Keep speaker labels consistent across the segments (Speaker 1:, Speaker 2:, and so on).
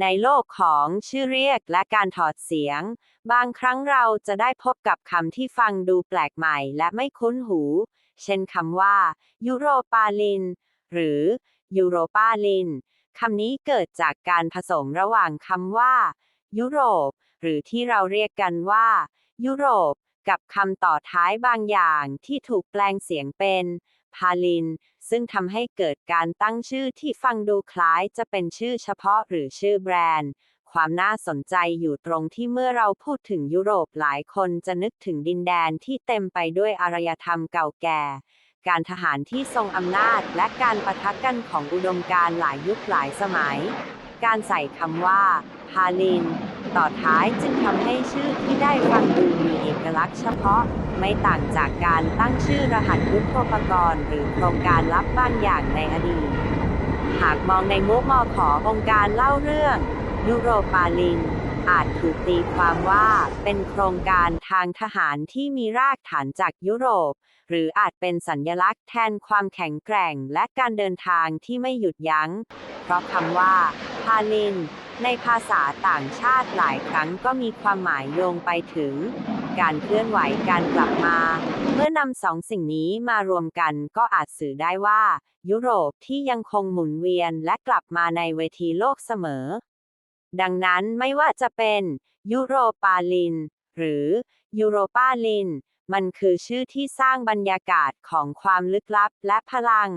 Speaker 1: ในโลกของชื่อเรียกและการถอดเสียง บางครั้งเราจะได้พบกับคำที่ฟังดูแปลกใหม่และไม่คุ้นหู เช่นคำว่ายูโรปาลิน หรือยูโรปาลินคำนี้เกิดจากการผสมระหว่างคำว่า ยุโรป หรือที่เราเรียกกันว่า ยุโรป กับคำต่อท้ายบางอย่างที่ถูกแปลงเสียงเป็น พาลิน ซึ่งทำให้เกิดการตั้งชื่อที่ฟังดูคล้ายจะเป็นชื่อเฉพาะหรือชื่อแบรนด์ ความน่าสนใจอยู่ตรงที่เมื่อเราพูดถึงยุโรปหลายคนจะนึกถึงดินแดนที่เต็มไปด้วยอารยธรรมเก่าแก่ การทหารที่ทรงอำนาจและการประทะกันของอุดมการหลายยุคหลายสมัย การใส่คำว่าพาลิน ต่อท้ายจึงทำให้ชื่อที่ได้ฟังดูมีเอกลักษณ์เฉพาะ ไม่ต่างจากการตั้งชื่อรหัสยุทโธปกรณ์หรือโครงการลับบางอย่างในอดีต หากมองในมุมมอขอองค์การเล่าเรื่องยุโรปาลิน อาจถูกตีความว่าเป็นโครงการทางทหารที่มีรากฐานจากยุโรป หรืออาจเป็นสัญญลักษณ์แทนความแข็งแกร่งและการเดินทางที่ไม่หยุดยัง้ง เพราะคำว่า พาลินในภาษาต่างชาติหลายครั้งก็มีความหมายโยงไปถึง การเคลื่อนไหวการกลับมา เมื่อนำสองสิ่งนี้มารวมกันก็อาจสื่อได้ว่า ยุโรปที่ยังคงหมุนเวียนและกลับมาในเวทีโลกเสมอ ดังนั้นไม่ว่าจะเป็น ยุโรปาลิน หรือ ยูโรปาลิน มันคือชื่อที่สร้างบรรยากาศของความลึกลับและพลัง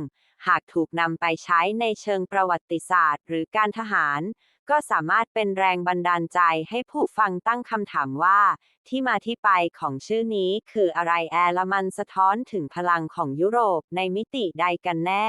Speaker 1: หากถูกนำไปใช้ในเชิงประวัติศาสตร์ หรือการทหาร ก็สามารถเป็นแรงบันดาลใจให้ผู้ฟังตั้งคำถามว่า ที่มาที่ไปของชื่อนี้คืออะไรแอร์ลมันสะท้อนถึงพลังของยุโรปในมิติใดกันแน่